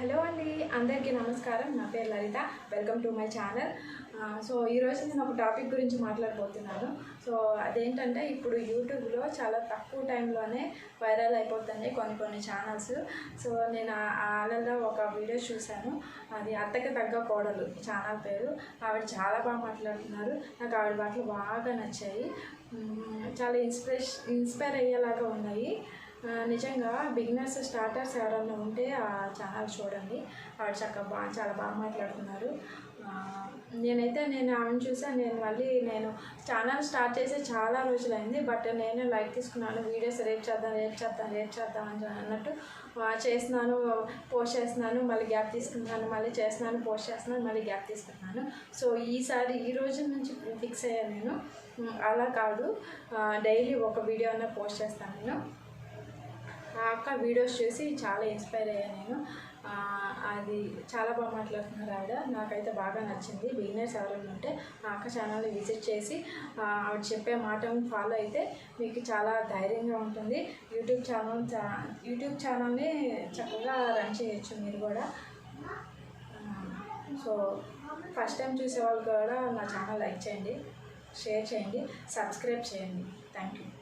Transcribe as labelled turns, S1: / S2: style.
S1: Hello అండి అందరికీ నమస్కారం. నా పేరు Lalitha. Welcome to my channel so ఈరోజు నేను ఒక టాపిక్ గురించి మాట్లాడబోతున్నాను. సో అదేంటంటే ఇప్పుడు యూట్యూబ్లో చాలా తక్కువ టైంలోనే వైరల్ అయిపోతున్నాయి కొన్ని కొన్ని ఛానల్స్ సో నేను ఆ- వాళ్ళలో ఒక వీడియో చూశాను. అది అత్తకి తగ్గ కోడలు ఛానల్ పేరు. ఆవిడ చాలా బాగా మాట్లాడుతున్నారు. నాకు ఆవిడ మాటలు బాగా నచ్చాయి. చాలా ఇన్స్పిరేషన్ ఇన్స్పైర్ అయ్యేలాగా ఉన్నాయి. నిజంగా బిగినర్స్ స్టార్టర్స్ ఎవరన్నా ఉంటే ఆ ఛానల్ చూడండి. వాడు చక్కగా బాగా చాలా బాగా మాట్లాడుతున్నారు. నేనైతే నేను ఆమెను చూసాను నేను మళ్ళీ నేను ఛానల్ స్టార్ట్ చేసి చాలా రోజులైంది బట్ నేను లైక్ తీసుకున్నాను వీడియోస్ రేపు చేద్దాం రేపు చేద్దాం రేపు చేద్దాం అని అన్నట్టు. చేస్తున్నాను పోస్ట్ చేస్తున్నాను మళ్ళీ గ్యాప్ తీసుకున్నాను మళ్ళీ చేస్తున్నాను పోస్ట్ చేస్తున్నాను మళ్ళీ గ్యాప్ తీసుకున్నాను. సో ఈసారి ఈ రోజు నుంచి ఫిక్స్ అయ్యాను నేను. అలా కాదు. డైలీ ఒక వీడియో అన్న పోస్ట్ చేస్తాను నేను. ఆ అక్క వీడియోస్ చూసి చాలా ఇన్స్పైర్ అయ్యాను నేను. అది చాలా బాగా మాట్లాడుతున్నారు ఆవిడ. నాకైతే బాగా నచ్చింది. బిగినర్స్ ఎవరైనా ఉంటే ఆ అక్క ఛానల్ని విజిట్ చేసి ఆవిడ చెప్పే మాటను ఫాలో అయితే మీకు చాలా ధైర్యంగా ఉంటుంది. యూట్యూబ్ ఛానల్ చా- యూట్యూబ్ ఛానల్ని చక్కగా రన్ చేయొచ్చు మీరు కూడా. సో ఫస్ట్ టైం చూసే వాళ్ళు కూడా నా ఛానల్ లైక్ చేయండి షేర్ చేయండి సబ్స్క్రైబ్ చేయండి. Thank you